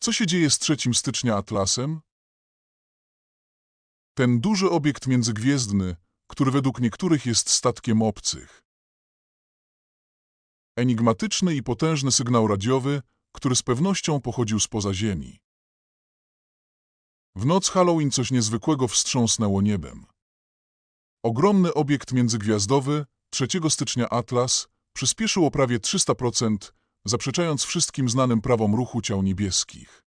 Co się dzieje z 3 stycznia Atlasem? Ten duży obiekt międzygwiezdny, który według niektórych jest statkiem obcych. Enigmatyczny i potężny sygnał radiowy, który z pewnością pochodził spoza Ziemi. W noc Halloween coś niezwykłego wstrząsnęło niebem. Ogromny obiekt międzygwiazdowy, 3 stycznia Atlas, przyspieszył o prawie 300%, zaprzeczając wszystkim znanym prawom ruchu ciał niebieskich.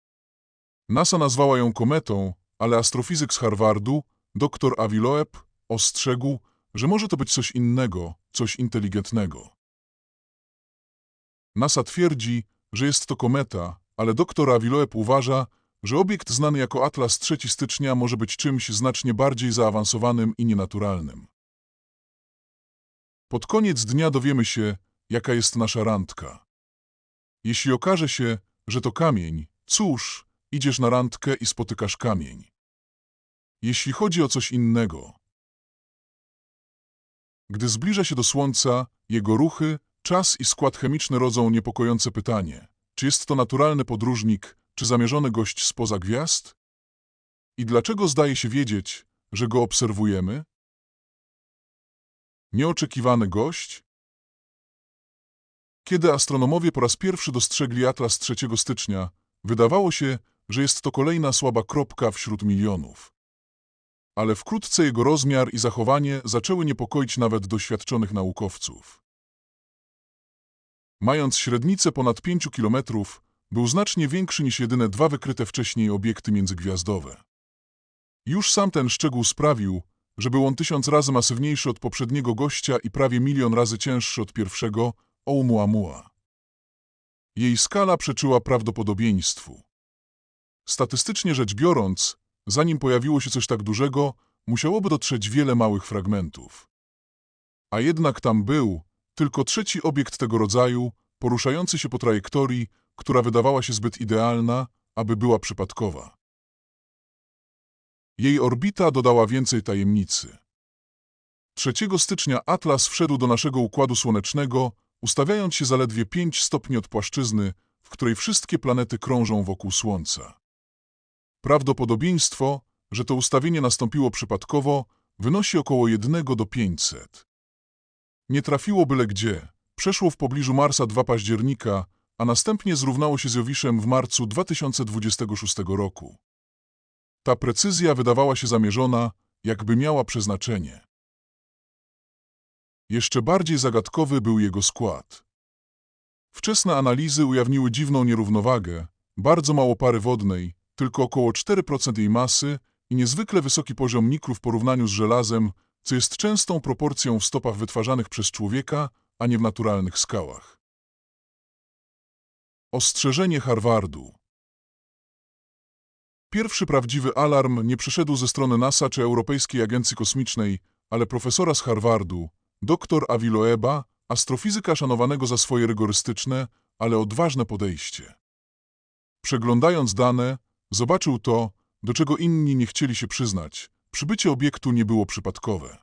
NASA nazwała ją kometą, ale astrofizyk z Harvardu, dr Avi Loeb, ostrzegł, że może to być coś innego, coś inteligentnego. NASA twierdzi, że jest to kometa, ale dr Avi Loeb uważa, że obiekt znany jako Atlas 3 stycznia może być czymś znacznie bardziej zaawansowanym i nienaturalnym. Pod koniec dnia dowiemy się, jaka jest nasza randka. Jeśli okaże się, że to kamień, cóż, idziesz na randkę i spotykasz kamień. Jeśli chodzi o coś innego. Gdy zbliża się do Słońca, jego ruchy, czas i skład chemiczny rodzą niepokojące pytanie, czy jest to naturalny podróżnik, czy zamierzony gość spoza gwiazd? I dlaczego zdaje się wiedzieć, że go obserwujemy? Nieoczekiwany gość? Kiedy astronomowie po raz pierwszy dostrzegli Atlas 3 stycznia, wydawało się, że jest to kolejna słaba kropka wśród milionów. Ale wkrótce jego rozmiar i zachowanie zaczęły niepokoić nawet doświadczonych naukowców. Mając średnicę ponad 5 kilometrów, był znacznie większy niż jedyne dwa wykryte wcześniej obiekty międzygwiazdowe. Już sam ten szczegół sprawił, że był on tysiąc razy masywniejszy od poprzedniego gościa i prawie milion razy cięższy od pierwszego, Oumuamua. Jej skala przeczyła prawdopodobieństwu. Statystycznie rzecz biorąc, zanim pojawiło się coś tak dużego, musiałoby dotrzeć wiele małych fragmentów. A jednak tam był tylko trzeci obiekt tego rodzaju, poruszający się po trajektorii, która wydawała się zbyt idealna, aby była przypadkowa. Jej orbita dodała więcej tajemnicy. 3 stycznia Atlas wszedł do naszego Układu Słonecznego, ustawiając się zaledwie 5 stopni od płaszczyzny, w której wszystkie planety krążą wokół Słońca. Prawdopodobieństwo, że to ustawienie nastąpiło przypadkowo, wynosi około 1 do 500. Nie trafiło byle gdzie, przeszło w pobliżu Marsa 2 października, a następnie zrównało się z Jowiszem w marcu 2026 roku. Ta precyzja wydawała się zamierzona, jakby miała przeznaczenie. Jeszcze bardziej zagadkowy był jego skład. Wczesne analizy ujawniły dziwną nierównowagę, bardzo mało pary wodnej, tylko około 4% jej masy i niezwykle wysoki poziom niklu w porównaniu z żelazem, co jest częstą proporcją w stopach wytwarzanych przez człowieka, a nie w naturalnych skałach. Ostrzeżenie Harvardu Pierwszy prawdziwy alarm nie przyszedł ze strony NASA czy Europejskiej Agencji Kosmicznej, ale profesora z Harvardu, dr Avi Loeba, astrofizyka szanowanego za swoje rygorystyczne, ale odważne podejście. Przeglądając dane, zobaczył to, do czego inni nie chcieli się przyznać. Przybycie obiektu nie było przypadkowe.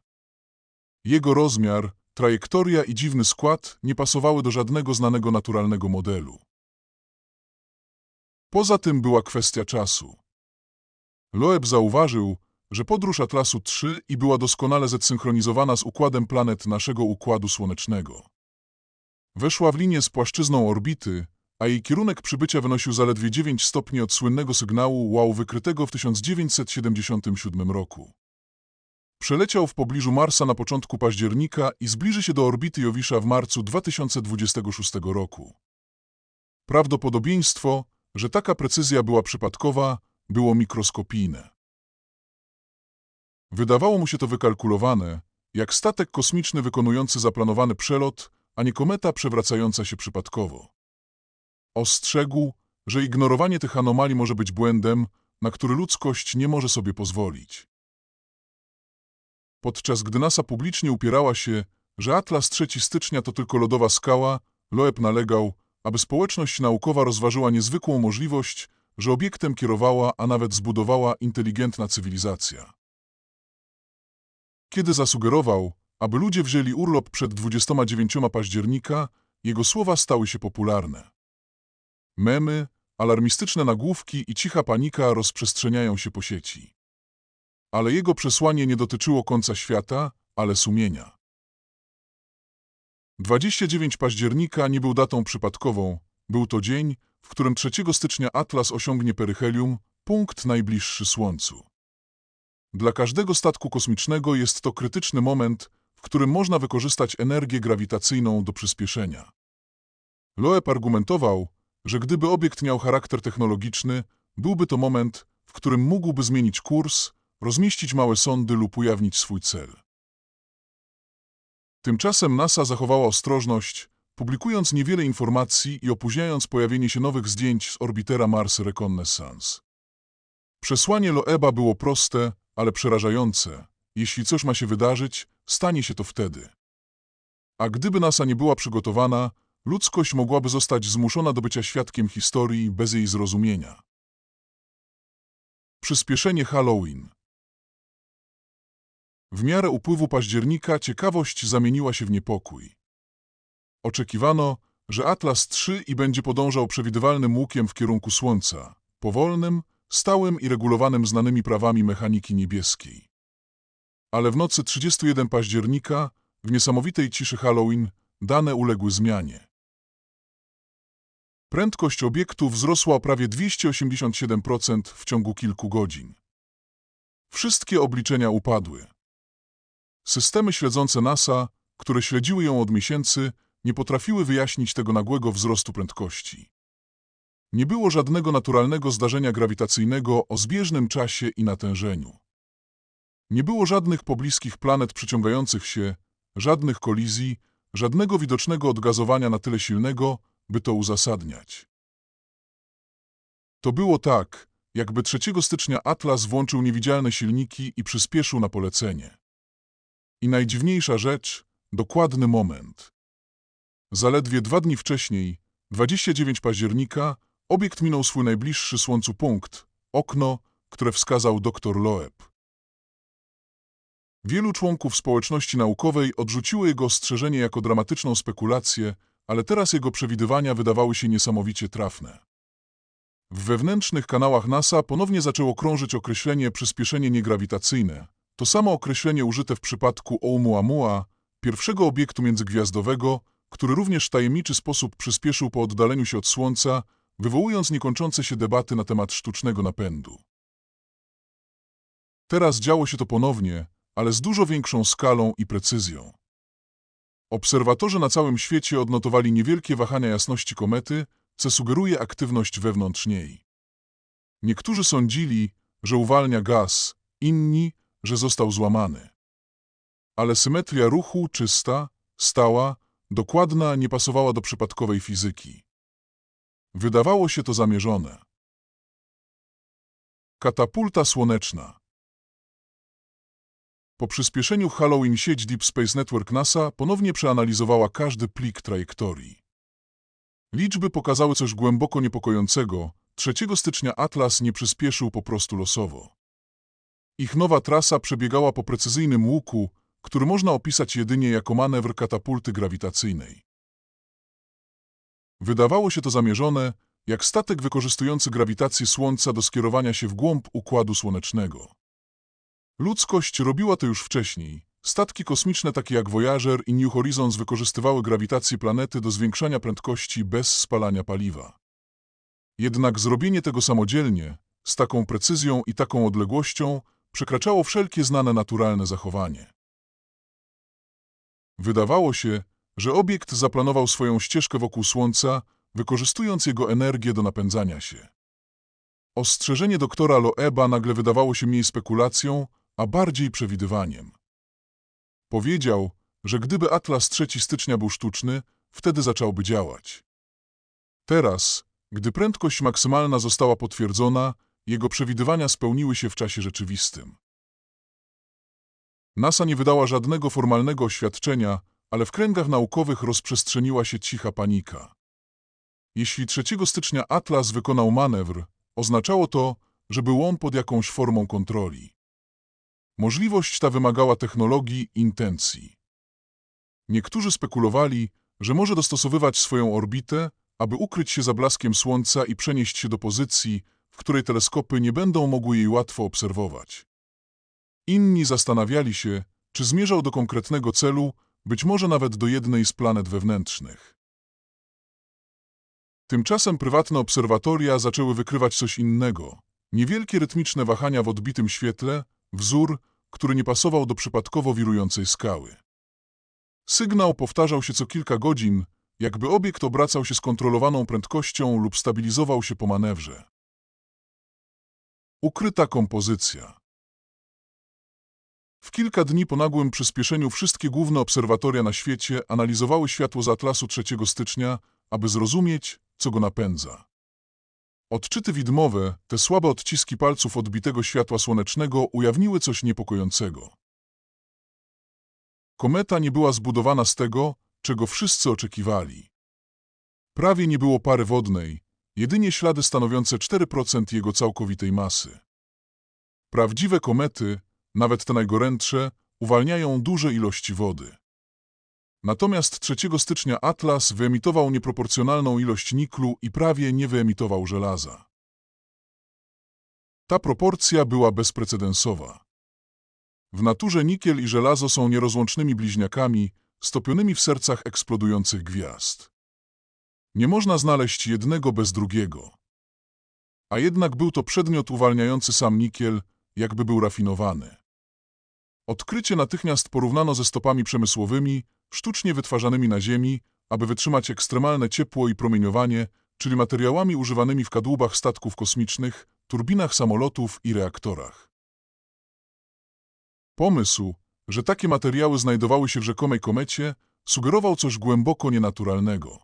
Jego rozmiar, trajektoria i dziwny skład nie pasowały do żadnego znanego naturalnego modelu. Poza tym była kwestia czasu. Loeb zauważył, że podróż Atlasu 3 i była doskonale zesynchronizowana z układem planet naszego Układu Słonecznego. Weszła w linię z płaszczyzną orbity, a jej kierunek przybycia wynosił zaledwie 9 stopni od słynnego sygnału wow wykrytego w 1977 roku. Przeleciał w pobliżu Marsa na początku października i zbliży się do orbity Jowisza w marcu 2026 roku. Prawdopodobieństwo, że taka precyzja była przypadkowa, było mikroskopijne. Wydawało mu się to wykalkulowane, jak statek kosmiczny wykonujący zaplanowany przelot, a nie kometa przewracająca się przypadkowo. Ostrzegł, że ignorowanie tych anomalii może być błędem, na który ludzkość nie może sobie pozwolić. Podczas gdy NASA publicznie upierała się, że Atlas 3 stycznia to tylko lodowa skała, Loeb nalegał, aby społeczność naukowa rozważyła niezwykłą możliwość, że obiektem kierowała, a nawet zbudowała inteligentna cywilizacja. Kiedy zasugerował, aby ludzie wzięli urlop przed 29 października, jego słowa stały się popularne. Memy, Alarmistyczne nagłówki i cicha panika rozprzestrzeniają się po sieci. Ale jego przesłanie nie dotyczyło końca świata, ale sumienia. 29 października nie był datą przypadkową, był to dzień, w którym 3 stycznia Atlas osiągnie peryhelium, punkt najbliższy Słońcu. Dla każdego statku kosmicznego jest to krytyczny moment, w którym można wykorzystać energię grawitacyjną do przyspieszenia. Loeb argumentował, że gdyby obiekt miał charakter technologiczny, byłby to moment, w którym mógłby zmienić kurs, rozmieścić małe sondy lub ujawnić swój cel. Tymczasem NASA zachowała ostrożność, publikując niewiele informacji i opóźniając pojawienie się nowych zdjęć z orbitera Mars Reconnaissance. Przesłanie Loeba było proste, ale przerażające. Jeśli coś ma się wydarzyć, stanie się to wtedy. A gdyby NASA nie była przygotowana, ludzkość mogłaby zostać zmuszona do bycia świadkiem historii bez jej zrozumienia. Przyspieszenie Halloween W miarę upływu października ciekawość zamieniła się w niepokój. Oczekiwano, że Atlas III i będzie podążał przewidywalnym łukiem w kierunku Słońca, powolnym, stałym i regulowanym znanymi prawami mechaniki niebieskiej. Ale w nocy 31 października, w niesamowitej ciszy Halloween, dane uległy zmianie. Prędkość obiektu wzrosła o prawie 287% w ciągu kilku godzin. Wszystkie obliczenia upadły. Systemy śledzące NASA, które śledziły ją od miesięcy, nie potrafiły wyjaśnić tego nagłego wzrostu prędkości. Nie było żadnego naturalnego zdarzenia grawitacyjnego o zbieżnym czasie i natężeniu. Nie było żadnych pobliskich planet przyciągających się, żadnych kolizji, żadnego widocznego odgazowania na tyle silnego, by to uzasadniać. To było tak, jakby 3 stycznia Atlas włączył niewidzialne silniki i przyspieszył na polecenie. I najdziwniejsza rzecz, dokładny moment. Zaledwie dwa dni wcześniej, 29 października, obiekt minął swój najbliższy Słońcu punkt, okno, które wskazał dr Loeb. Wielu członków społeczności naukowej odrzuciło jego ostrzeżenie jako dramatyczną spekulację, ale teraz jego przewidywania wydawały się niesamowicie trafne. W wewnętrznych kanałach NASA ponownie zaczęło krążyć określenie przyspieszenie niegrawitacyjne, to samo określenie użyte w przypadku Oumuamua, pierwszego obiektu międzygwiazdowego, który również w tajemniczy sposób przyspieszył po oddaleniu się od Słońca, wywołując niekończące się debaty na temat sztucznego napędu. Teraz działo się to ponownie, ale z dużo większą skalą i precyzją. Obserwatorzy na całym świecie odnotowali niewielkie wahania jasności komety, co sugeruje aktywność wewnątrz niej. Niektórzy sądzili, że uwalnia gaz, inni, że został złamany. Ale symetria ruchu czysta, stała, dokładna nie pasowała do przypadkowej fizyki. Wydawało się to zamierzone. Katapulta słoneczna Po przyspieszeniu Halloween sieć Deep Space Network NASA ponownie przeanalizowała każdy plik trajektorii. Liczby pokazały coś głęboko niepokojącego. 3 stycznia Atlas nie przyspieszył po prostu losowo. Ich nowa trasa przebiegała po precyzyjnym łuku, który można opisać jedynie jako manewr katapulty grawitacyjnej. Wydawało się to zamierzone, jak statek wykorzystujący grawitację Słońca do skierowania się w głąb Układu Słonecznego. Ludzkość robiła to już wcześniej. Statki kosmiczne takie jak Voyager i New Horizons wykorzystywały grawitację planety do zwiększania prędkości bez spalania paliwa. Jednak zrobienie tego samodzielnie, z taką precyzją i taką odległością, przekraczało wszelkie znane naturalne zachowanie. Wydawało się, że obiekt zaplanował swoją ścieżkę wokół Słońca, wykorzystując jego energię do napędzania się. Ostrzeżenie doktora Loeba nagle wydawało się mniej spekulacją, a bardziej przewidywaniem. Powiedział, że gdyby Atlas 3 stycznia był sztuczny, wtedy zacząłby działać. Teraz, gdy prędkość maksymalna została potwierdzona, jego przewidywania spełniły się w czasie rzeczywistym. NASA nie wydała żadnego formalnego oświadczenia, ale w kręgach naukowych rozprzestrzeniła się cicha panika. Jeśli 3 stycznia Atlas wykonał manewr, oznaczało to, że był on pod jakąś formą kontroli. Możliwość ta wymagała technologii intencji. Niektórzy spekulowali, że może dostosowywać swoją orbitę, aby ukryć się za blaskiem słońca i przenieść się do pozycji, w której teleskopy nie będą mogły jej łatwo obserwować. Inni zastanawiali się, czy zmierzał do konkretnego celu, być może nawet do jednej z planet wewnętrznych. Tymczasem prywatne obserwatoria zaczęły wykrywać coś innego. Niewielkie rytmiczne wahania w odbitym świetle, wzór, który nie pasował do przypadkowo wirującej skały. Sygnał powtarzał się co kilka godzin, jakby obiekt obracał się z kontrolowaną prędkością lub stabilizował się po manewrze. Ukryta kompozycja. W kilka dni po nagłym przyspieszeniu wszystkie główne obserwatoria na świecie analizowały światło z atlasu 3 stycznia, aby zrozumieć, co go napędza. Odczyty widmowe, te słabe odciski palców odbitego światła słonecznego ujawniły coś niepokojącego. Kometa nie była zbudowana z tego, czego wszyscy oczekiwali. Prawie nie było pary wodnej, jedynie ślady stanowiące 4% jego całkowitej masy. Prawdziwe komety, nawet te najgorętsze, uwalniają duże ilości wody. Natomiast 3 stycznia Atlas wyemitował nieproporcjonalną ilość niklu i prawie nie wyemitował żelaza. Ta proporcja była bezprecedensowa. W naturze nikiel i żelazo są nierozłącznymi bliźniakami, stopionymi w sercach eksplodujących gwiazd. Nie można znaleźć jednego bez drugiego. A jednak był to przedmiot uwalniający sam nikiel, jakby był rafinowany. Odkrycie natychmiast porównano ze stopami przemysłowymi, sztucznie wytwarzanymi na Ziemi, aby wytrzymać ekstremalne ciepło i promieniowanie, czyli materiałami używanymi w kadłubach statków kosmicznych, turbinach samolotów i reaktorach. Pomysł, że takie materiały znajdowały się w rzekomej komecie, sugerował coś głęboko nienaturalnego.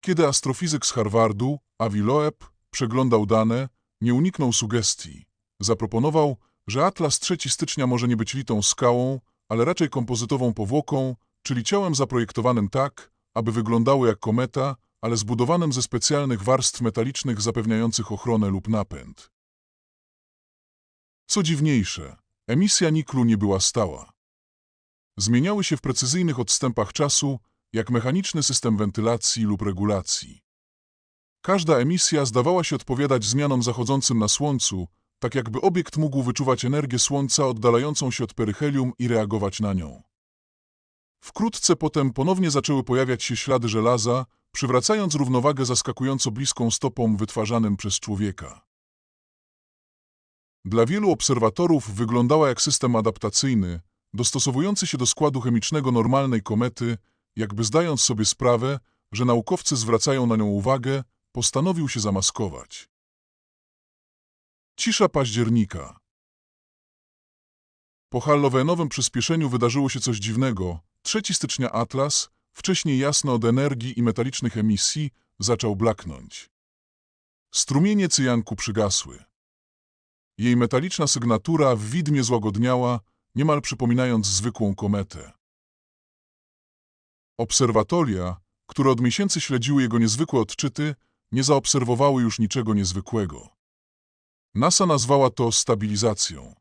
Kiedy astrofizyk z Harvardu, Avi Loeb, przeglądał dane, nie uniknął sugestii. Zaproponował, że Atlas 3 stycznia może nie być litą skałą, ale raczej kompozytową powłoką, czyli ciałem zaprojektowanym tak, aby wyglądało jak kometa, ale zbudowanym ze specjalnych warstw metalicznych zapewniających ochronę lub napęd. Co dziwniejsze, emisja niklu nie była stała. Zmieniały się w precyzyjnych odstępach czasu, jak mechaniczny system wentylacji lub regulacji. Każda emisja zdawała się odpowiadać zmianom zachodzącym na Słońcu, tak jakby obiekt mógł wyczuwać energię Słońca oddalającą się od peryhelium i reagować na nią. Wkrótce potem ponownie zaczęły pojawiać się ślady żelaza, przywracając równowagę zaskakująco bliską stopom wytwarzanym przez człowieka. Dla wielu obserwatorów wyglądała jak system adaptacyjny, dostosowujący się do składu chemicznego normalnej komety, jakby zdając sobie sprawę, że naukowcy zwracają na nią uwagę, postanowił się zamaskować. Cisza października. Po hallowenowym przyspieszeniu wydarzyło się coś dziwnego. 3 stycznia Atlas, wcześniej jasno od energii i metalicznych emisji, zaczął blaknąć. Strumienie cyjanku przygasły. Jej metaliczna sygnatura w widmie złagodniała, niemal przypominając zwykłą kometę. Obserwatoria, które od miesięcy śledziły jego niezwykłe odczyty, nie zaobserwowały już niczego niezwykłego. NASA nazwała to stabilizacją.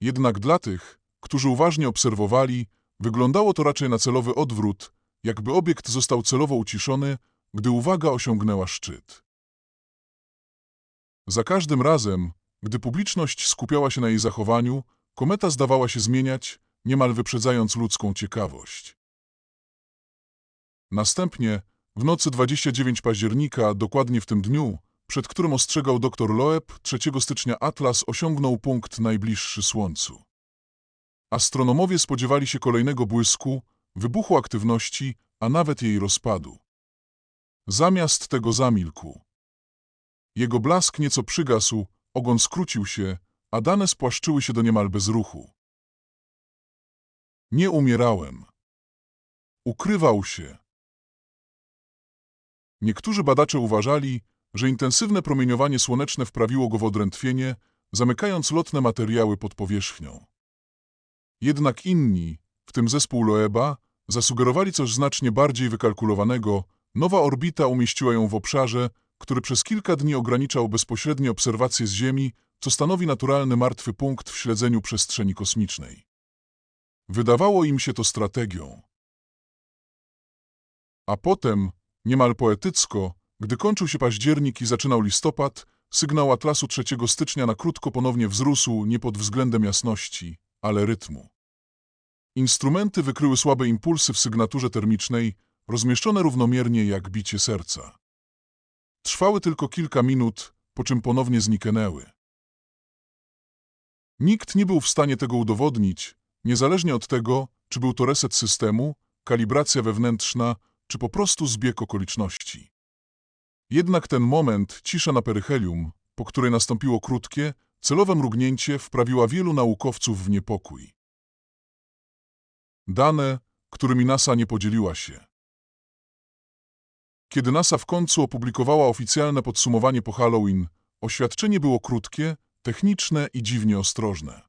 Jednak dla tych, którzy uważnie obserwowali, wyglądało to raczej na celowy odwrót, jakby obiekt został celowo uciszony, gdy uwaga osiągnęła szczyt. Za każdym razem, gdy publiczność skupiała się na jej zachowaniu, kometa zdawała się zmieniać, niemal wyprzedzając ludzką ciekawość. Następnie, w nocy 29 października, dokładnie w tym dniu, przed którym ostrzegał dr Loeb, 3 stycznia Atlas osiągnął punkt najbliższy Słońcu. Astronomowie spodziewali się kolejnego błysku, wybuchu aktywności, a nawet jej rozpadu. Zamiast tego zamilkł. Jego blask nieco przygasł, ogon skrócił się, a dane spłaszczyły się do niemal bezruchu. Nie umierałem. Ukrywał się. Niektórzy badacze uważali, że intensywne promieniowanie słoneczne wprawiło go w odrętwienie, zamykając lotne materiały pod powierzchnią. Jednak inni, w tym zespół Loeba, zasugerowali coś znacznie bardziej wykalkulowanego, nowa orbita umieściła ją w obszarze, który przez kilka dni ograniczał bezpośrednie obserwacje z Ziemi, co stanowi naturalny martwy punkt w śledzeniu przestrzeni kosmicznej. Wydawało im się to strategią. A potem, niemal poetycko, gdy kończył się październik i zaczynał listopad, sygnał Atlasu 3 stycznia na krótko ponownie wzrósł nie pod względem jasności, ale rytmu. Instrumenty wykryły słabe impulsy w sygnaturze termicznej, rozmieszczone równomiernie jak bicie serca. Trwały tylko kilka minut, po czym ponownie zniknęły. Nikt nie był w stanie tego udowodnić, niezależnie od tego, czy był to reset systemu, kalibracja wewnętrzna, czy po prostu zbieg okoliczności. Jednak ten moment, cisza na peryhelium, po której nastąpiło krótkie, celowe mrugnięcie, wprawiła wielu naukowców w niepokój. Dane, którymi NASA nie podzieliła się. Kiedy NASA w końcu opublikowała oficjalne podsumowanie po Halloween, oświadczenie było krótkie, techniczne i dziwnie ostrożne.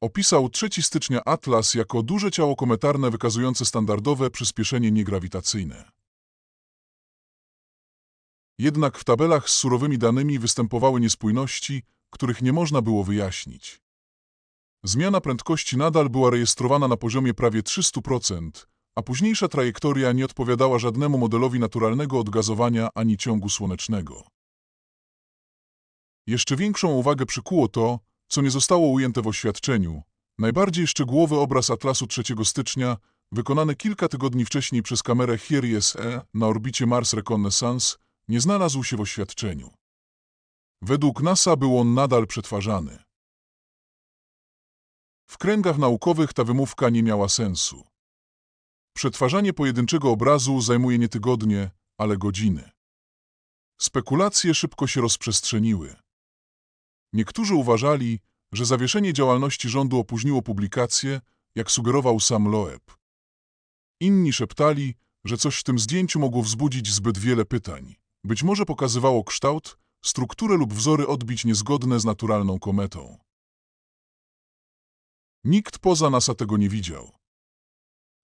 Opisał 3 stycznia Atlas jako duże ciało kometarne wykazujące standardowe przyspieszenie niegrawitacyjne. Jednak w tabelach z surowymi danymi występowały niespójności, których nie można było wyjaśnić. Zmiana prędkości nadal była rejestrowana na poziomie prawie 300%, a późniejsza trajektoria nie odpowiadała żadnemu modelowi naturalnego odgazowania ani ciągu słonecznego. Jeszcze większą uwagę przykuło to, co nie zostało ujęte w oświadczeniu. Najbardziej szczegółowy obraz Atlasu 3 stycznia, wykonany kilka tygodni wcześniej przez kamerę Here SE na orbicie Mars Reconnaissance, nie znalazł się w oświadczeniu. Według NASA był on nadal przetwarzany. W kręgach naukowych ta wymówka nie miała sensu. Przetwarzanie pojedynczego obrazu zajmuje nie tygodnie, ale godziny. Spekulacje szybko się rozprzestrzeniły. Niektórzy uważali, że zawieszenie działalności rządu opóźniło publikację, jak sugerował sam Loeb. Inni szeptali, że coś w tym zdjęciu mogło wzbudzić zbyt wiele pytań. Być może pokazywało kształt, strukturę lub wzory odbić niezgodne z naturalną kometą. Nikt poza NASA tego nie widział.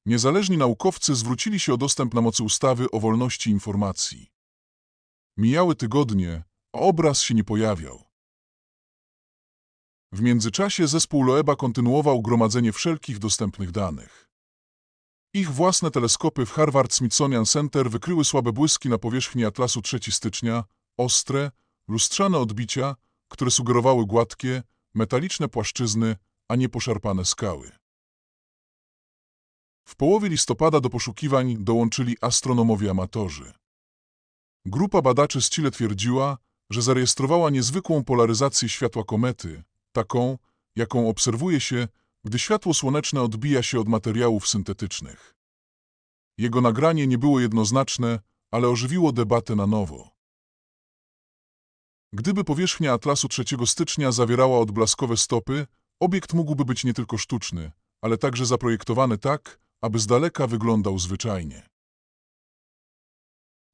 Niezależni naukowcy zwrócili się o dostęp na mocy ustawy o wolności informacji. Mijały tygodnie, a obraz się nie pojawiał. W międzyczasie zespół Loeba kontynuował gromadzenie wszelkich dostępnych danych. Ich własne teleskopy w Harvard Smithsonian Center wykryły słabe błyski na powierzchni Atlasu 3 stycznia, ostre, lustrzane odbicia, które sugerowały gładkie, metaliczne płaszczyzny, a nie poszarpane skały. W połowie listopada do poszukiwań dołączyli astronomowie amatorzy. Grupa badaczy z Chile twierdziła, że zarejestrowała niezwykłą polaryzację światła komety, taką, jaką obserwuje się, gdy światło słoneczne odbija się od materiałów syntetycznych. Jego nagranie nie było jednoznaczne, ale ożywiło debatę na nowo. Gdyby powierzchnia Atlasu 3 stycznia zawierała odblaskowe stopy, obiekt mógłby być nie tylko sztuczny, ale także zaprojektowany tak, aby z daleka wyglądał zwyczajnie.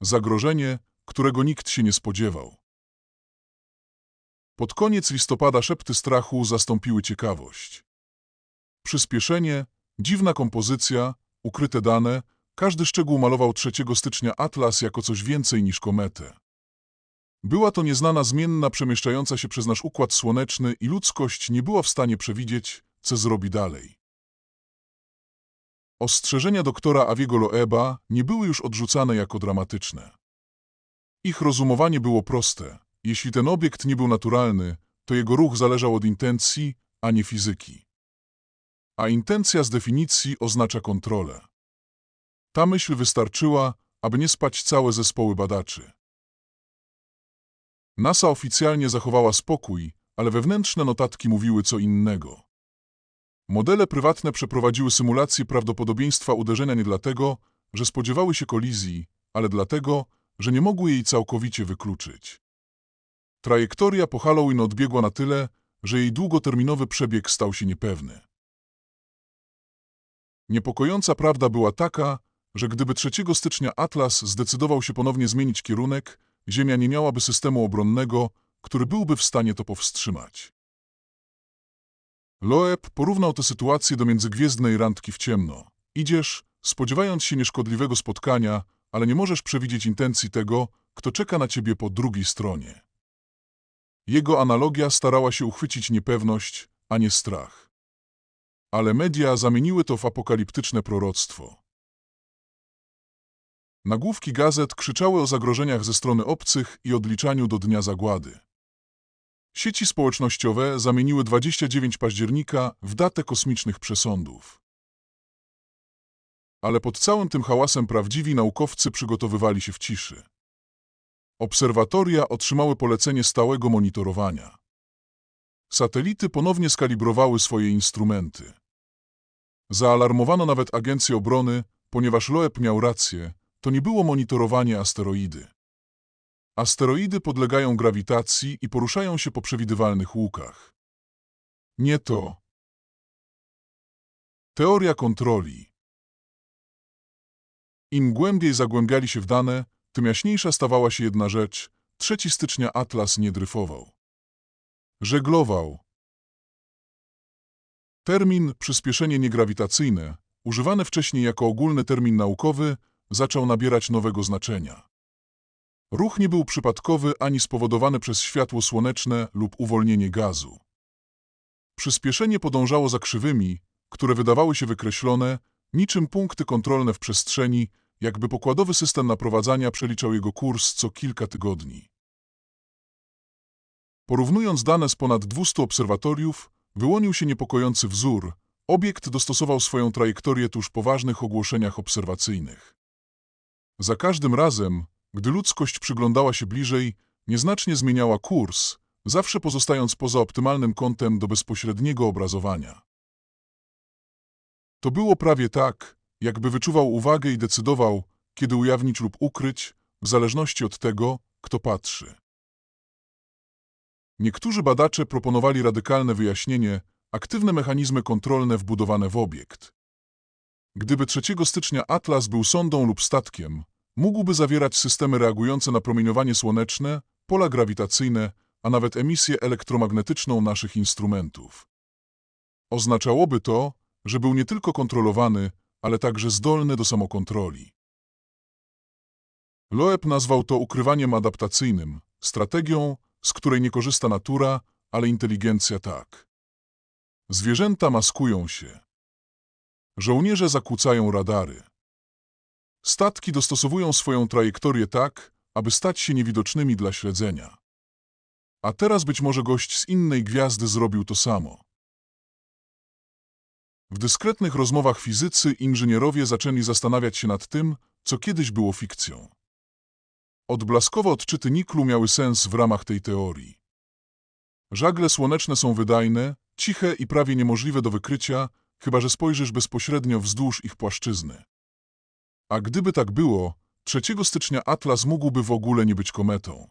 Zagrożenie, którego nikt się nie spodziewał. Pod koniec listopada szepty strachu zastąpiły ciekawość. Przyspieszenie, dziwna kompozycja, ukryte dane, każdy szczegół malował 3 stycznia Atlas jako coś więcej niż kometę. Była to nieznana zmienna przemieszczająca się przez nasz Układ Słoneczny i ludzkość nie była w stanie przewidzieć, co zrobi dalej. Ostrzeżenia doktora Aviego Loeba nie były już odrzucane jako dramatyczne. Ich rozumowanie było proste. Jeśli ten obiekt nie był naturalny, to jego ruch zależał od intencji, a nie fizyki. A intencja z definicji oznacza kontrolę. Ta myśl wystarczyła, aby nie spać całe zespoły badaczy. NASA oficjalnie zachowała spokój, ale wewnętrzne notatki mówiły co innego. Modele prywatne przeprowadziły symulację prawdopodobieństwa uderzenia nie dlatego, że spodziewały się kolizji, ale dlatego, że nie mogły jej całkowicie wykluczyć. Trajektoria po Halloween odbiegła na tyle, że jej długoterminowy przebieg stał się niepewny. Niepokojąca prawda była taka, że gdyby 3 stycznia Atlas zdecydował się ponownie zmienić kierunek, Ziemia nie miałaby systemu obronnego, który byłby w stanie to powstrzymać. Loeb porównał tę sytuację do międzygwiezdnej randki w ciemno. Idziesz, spodziewając się nieszkodliwego spotkania, ale nie możesz przewidzieć intencji tego, kto czeka na ciebie po drugiej stronie. Jego analogia starała się uchwycić niepewność, a nie strach. Ale media zamieniły to w apokaliptyczne proroctwo. Nagłówki gazet krzyczały o zagrożeniach ze strony obcych i odliczaniu do dnia zagłady. Sieci społecznościowe zamieniły 29 października w datę kosmicznych przesądów. Ale pod całym tym hałasem prawdziwi naukowcy przygotowywali się w ciszy. Obserwatoria otrzymały polecenie stałego monitorowania. Satelity ponownie skalibrowały swoje instrumenty. Zaalarmowano nawet agencję obrony, ponieważ Loeb miał rację, to nie było monitorowanie asteroidy. Asteroidy podlegają grawitacji i poruszają się po przewidywalnych łukach. Nie to. Teoria kontroli. Im głębiej zagłębiali się w dane, tym jaśniejsza stawała się jedna rzecz. 3 stycznia Atlas nie dryfował. Żeglował. Termin przyspieszenie niegrawitacyjne, używany wcześniej jako ogólny termin naukowy, zaczął nabierać nowego znaczenia. Ruch nie był przypadkowy ani spowodowany przez światło słoneczne lub uwolnienie gazu. Przyspieszenie podążało za krzywymi, które wydawały się wykreślone, niczym punkty kontrolne w przestrzeni, jakby pokładowy system naprowadzania przeliczał jego kurs co kilka tygodni. Porównując dane z ponad 200 obserwatoriów, wyłonił się niepokojący wzór. Obiekt dostosował swoją trajektorię tuż po ważnych ogłoszeniach obserwacyjnych. Za każdym razem, gdy ludzkość przyglądała się bliżej, nieznacznie zmieniała kurs, zawsze pozostając poza optymalnym kątem do bezpośredniego obrazowania. To było prawie tak, jakby wyczuwał uwagę i decydował, kiedy ujawnić lub ukryć, w zależności od tego, kto patrzy. Niektórzy badacze proponowali radykalne wyjaśnienie, aktywne mechanizmy kontrolne wbudowane w obiekt. Gdyby 3 stycznia Atlas był sondą lub statkiem, mógłby zawierać systemy reagujące na promieniowanie słoneczne, pola grawitacyjne, a nawet emisję elektromagnetyczną naszych instrumentów. Oznaczałoby to, że był nie tylko kontrolowany, ale także zdolny do samokontroli. Loeb nazwał to ukrywaniem adaptacyjnym, strategią, z której nie korzysta natura, ale inteligencja tak. Zwierzęta maskują się. Żołnierze zakłócają radary. Statki dostosowują swoją trajektorię tak, aby stać się niewidocznymi dla śledzenia. A teraz być może gość z innej gwiazdy zrobił to samo. W dyskretnych rozmowach fizycy inżynierowie zaczęli zastanawiać się nad tym, co kiedyś było fikcją. Odblaskowe odczyty niklu miały sens w ramach tej teorii. Żagle słoneczne są wydajne, ciche i prawie niemożliwe do wykrycia, chyba że spojrzysz bezpośrednio wzdłuż ich płaszczyzny. A gdyby tak było, 3 stycznia Atlas mógłby w ogóle nie być kometą.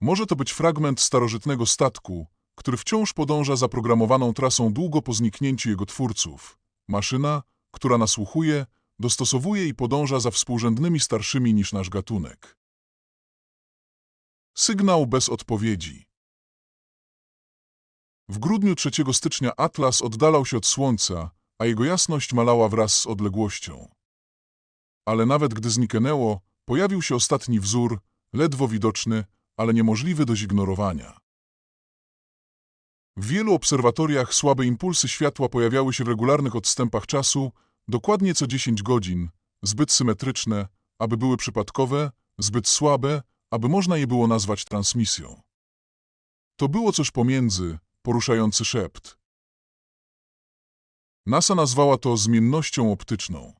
Może to być fragment starożytnego statku, który wciąż podąża zaprogramowaną trasą długo po zniknięciu jego twórców. Maszyna, która nasłuchuje, dostosowuje i podąża za współrzędnymi starszymi niż nasz gatunek. Sygnał bez odpowiedzi. W grudniu 3 stycznia Atlas oddalał się od Słońca, a jego jasność malała wraz z odległością. Ale nawet gdy zniknęło, pojawił się ostatni wzór, ledwo widoczny, ale niemożliwy do zignorowania. W wielu obserwatoriach słabe impulsy światła pojawiały się w regularnych odstępach czasu, dokładnie co 10 godzin, zbyt symetryczne, aby były przypadkowe, zbyt słabe, aby można je było nazwać transmisją. To było coś pomiędzy, poruszający szept. NASA nazwała to zmiennością optyczną.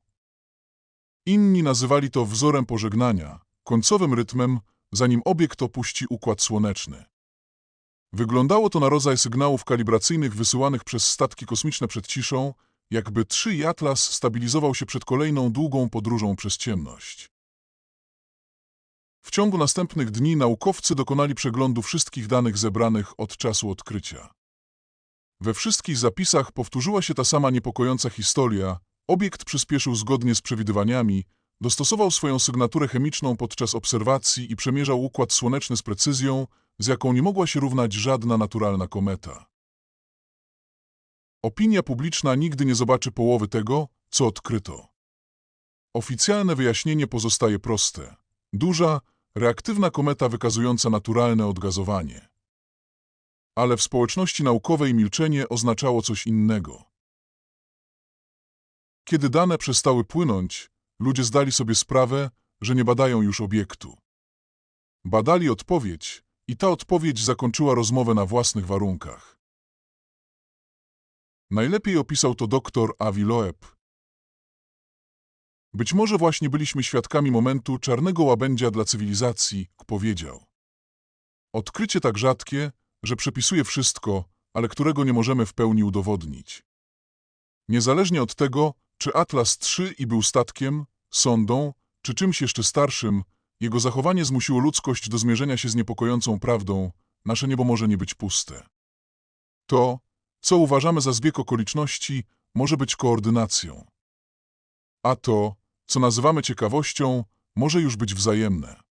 Inni nazywali to wzorem pożegnania, końcowym rytmem, zanim obiekt opuści Układ Słoneczny. Wyglądało to na rodzaj sygnałów kalibracyjnych wysyłanych przez statki kosmiczne przed ciszą, jakby trzy Atlas stabilizował się przed kolejną długą podróżą przez ciemność. W ciągu następnych dni naukowcy dokonali przeglądu wszystkich danych zebranych od czasu odkrycia. We wszystkich zapisach powtórzyła się ta sama niepokojąca historia. Obiekt przyspieszył zgodnie z przewidywaniami, dostosował swoją sygnaturę chemiczną podczas obserwacji i przemierzał układ słoneczny z precyzją, z jaką nie mogła się równać żadna naturalna kometa. Opinia publiczna nigdy nie zobaczy połowy tego, co odkryto. Oficjalne wyjaśnienie pozostaje proste. Duża, reaktywna kometa wykazująca naturalne odgazowanie. Ale w społeczności naukowej milczenie oznaczało coś innego. Kiedy dane przestały płynąć, ludzie zdali sobie sprawę, że nie badają już obiektu. Badali odpowiedź i ta odpowiedź zakończyła rozmowę na własnych warunkach. Najlepiej opisał to doktor Avi Loeb. Być może właśnie byliśmy świadkami momentu czarnego łabędzia dla cywilizacji, powiedział. Odkrycie tak rzadkie, że przepisuje wszystko, ale którego nie możemy w pełni udowodnić. Niezależnie od tego, czy Atlas III i był statkiem, sondą, czy czymś jeszcze starszym, jego zachowanie zmusiło ludzkość do zmierzenia się z niepokojącą prawdą, nasze niebo może nie być puste. To, co uważamy za zbieg okoliczności, może być koordynacją. A to, co nazywamy ciekawością, może już być wzajemne.